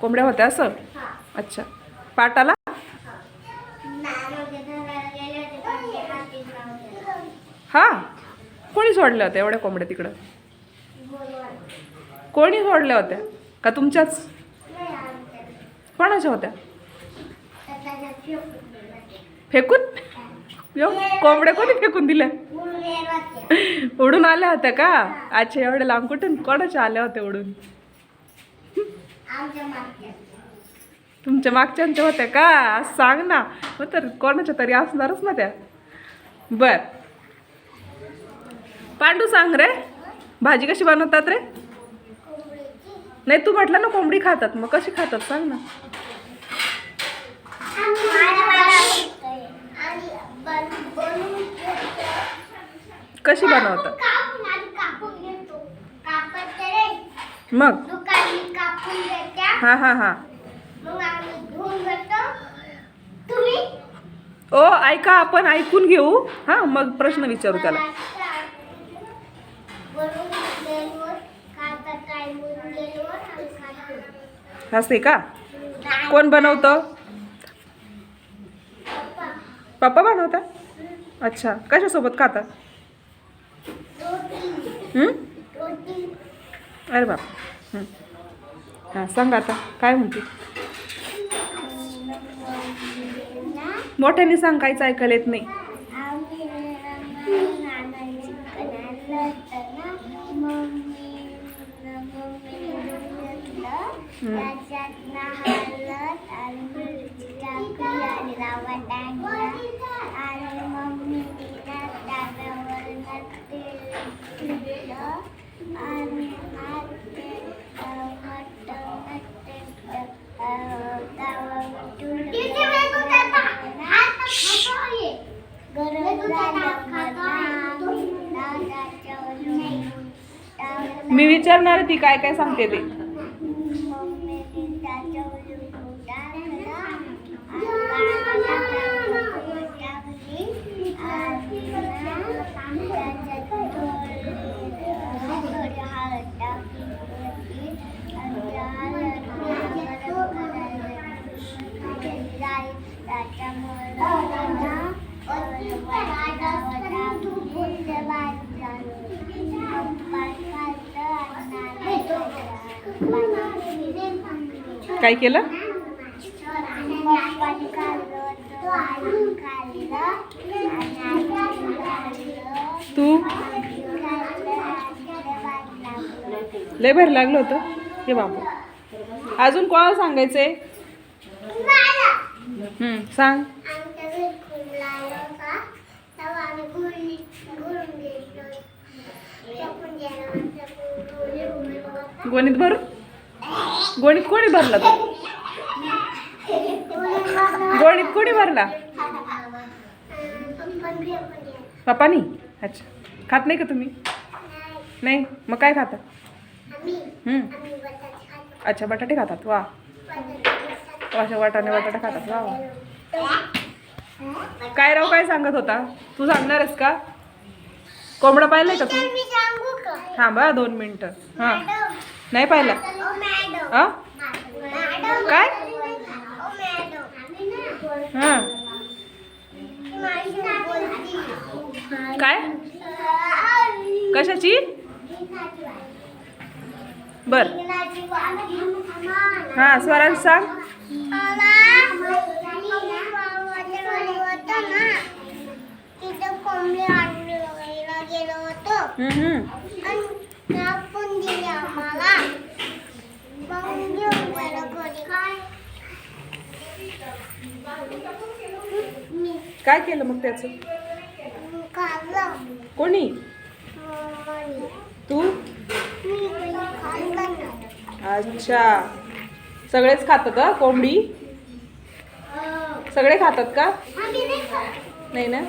कोंबड्या होत्या असं? हा. अच्छा. पाटाला. हा. कोणी सोडल्या होत्या एवढ्या कोंबड्या तिकडं. कोणी सोडल्या होत्या? का तुमच्याच. कोणाच्या होत्या? फेकून? यो कोंबड्या कोणी फेकून दिल्या? उडून आल्या होत्या का? अच्छा एवढ्या लांब कुठून? कोणाच्या आल्या होत्या उडून? तुमच्या मागच्यांच्या होत्या का? असं सांग ना. मग तर कोणाच्या तरी असणारच ना त्या. बर. पांडू सांग रे. भाजी कशी बनवतात रे? नाही तू म्हटलं ना कोंबडी खातात. मग कशी खातात? सांग ना. कशी बनवतात मग? हां हां हां. ओ ऐका आपण ऐकून घेऊ. हां मग प्रश्न विचारू त्याला. असते का? कोण बनवतं? पप्पा. बनवतात अच्छा. कशासोबत खाता रोटी? रोटी अरे बाप. हं. हां सांग आता काय म्हणते? मोठ्याने सांग काहीच ऐकायला येत नाही. त्याच्यात मी विचारणार ती काय काय सांगते ते. काय केलं. तू. लय भारी लागलं होतं. हे बाबा. अजून कोणाला सांगायचंय? सांग. गोणीत भर गोणीत कोणी भरला तो? गोणीत कोणी भरला? पप्पाने? अच्छा. खात नाही का तुम्ही? नाही, मग काय खाता. अच्छा बटाटे खातात. वा. अशा वाटाणे बटाटा खातात. वा काय राव काय सांगत होता? तू सांगणारस का? कोंबडा पाहिलाय का तू? थांबा दोन मिनिटं. हां. नाही पाहिला? मॅडम. काय? हां. काय? कशाची? बर. हां स्वराज सांग. तिथं कोंबडी आणलं गेलो होतो हं, हं. आणि कापून दिली आम्हाला मग घेऊन गेलो घरी काय मी काय केलं मग त्याचं? कोणी. तू. अच्छा. सगळेच खातात का कोंबडी? सगळे खातात का? नाही ना?